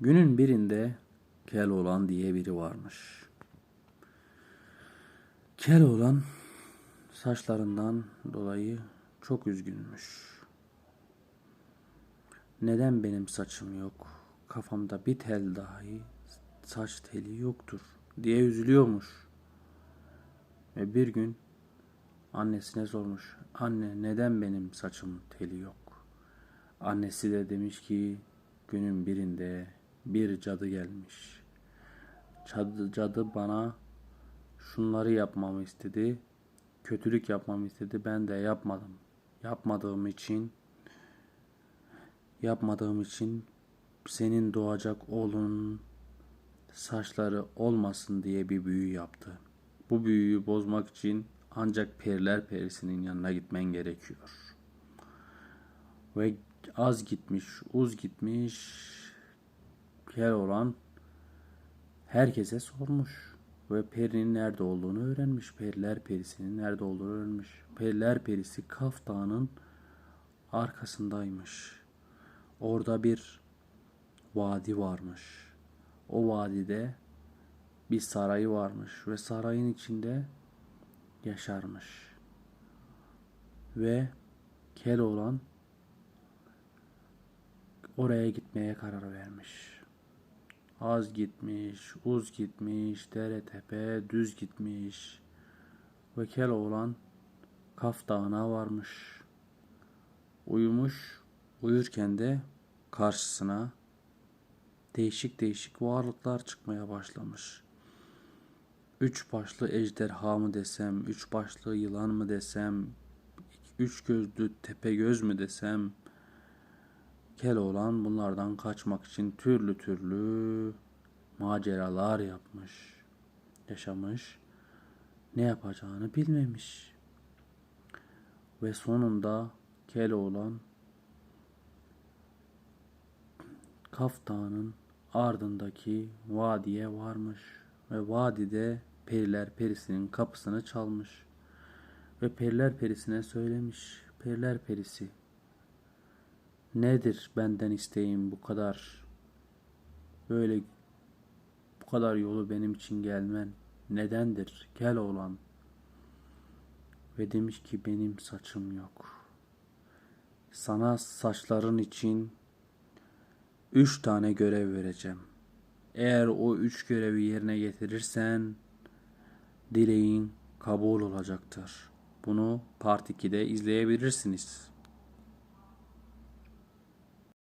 Günün birinde Keloğlan diye biri varmış. Keloğlan saçlarından dolayı çok üzgünmüş. Neden benim saçım yok? Kafamda bir tel dahi saç teli yoktur diye üzülüyormuş. Ve bir gün annesine sormuş. Anne neden benim saçım teli yok? Annesi de demiş ki günün birinde bir cadı gelmiş. Cadı, cadı bana şunları yapmamı istedi. Kötülük yapmamı istedi. Ben de yapmadım. Yapmadığım için yapmadığım için senin doğacak oğlunun saçları olmasın diye bir büyü yaptı. Bu büyüyü bozmak için ancak periler perisinin yanına gitmen gerekiyor. Ve az gitmiş, uz gitmiş, kel olan herkese sormuş. Ve perinin nerede olduğunu öğrenmiş. Periler perisinin nerede olduğunu öğrenmiş. Periler perisi Kaf Dağı'nın arkasındaymış. Orada bir vadi varmış. O vadide bir sarayı varmış ve sarayın içinde yaşarmış. Ve Keloğlan oraya gitmeye karar vermiş. Az gitmiş, uz gitmiş, dere tepe düz gitmiş. Ve Keloğlan Kaf Dağı'na varmış. Uyumuş, uyurken de karşısına değişik değişik varlıklar çıkmaya başlamış. Üç başlı ejderha mı desem, üç başlı yılan mı desem, üç gözlü tepe göz mü desem, Keloğlan bunlardan kaçmak için türlü türlü maceralar yapmış, yaşamış, ne yapacağını bilmemiş. Ve sonunda Keloğlan Kaf Dağı'nın ardındaki vadiye varmış ve vadide periler perisinin kapısını çalmış ve periler perisine söylemiş. Periler perisi nedir benden isteğin bu kadar? Böyle bu kadar yolu benim için gelmen nedendir gel oğlan? Ve demiş ki benim saçım yok. Sana saçların için üç tane görev vereceğim. Eğer o üç görevi yerine getirirsen dileğin kabul olacaktır. Bunu part 2'de izleyebilirsiniz.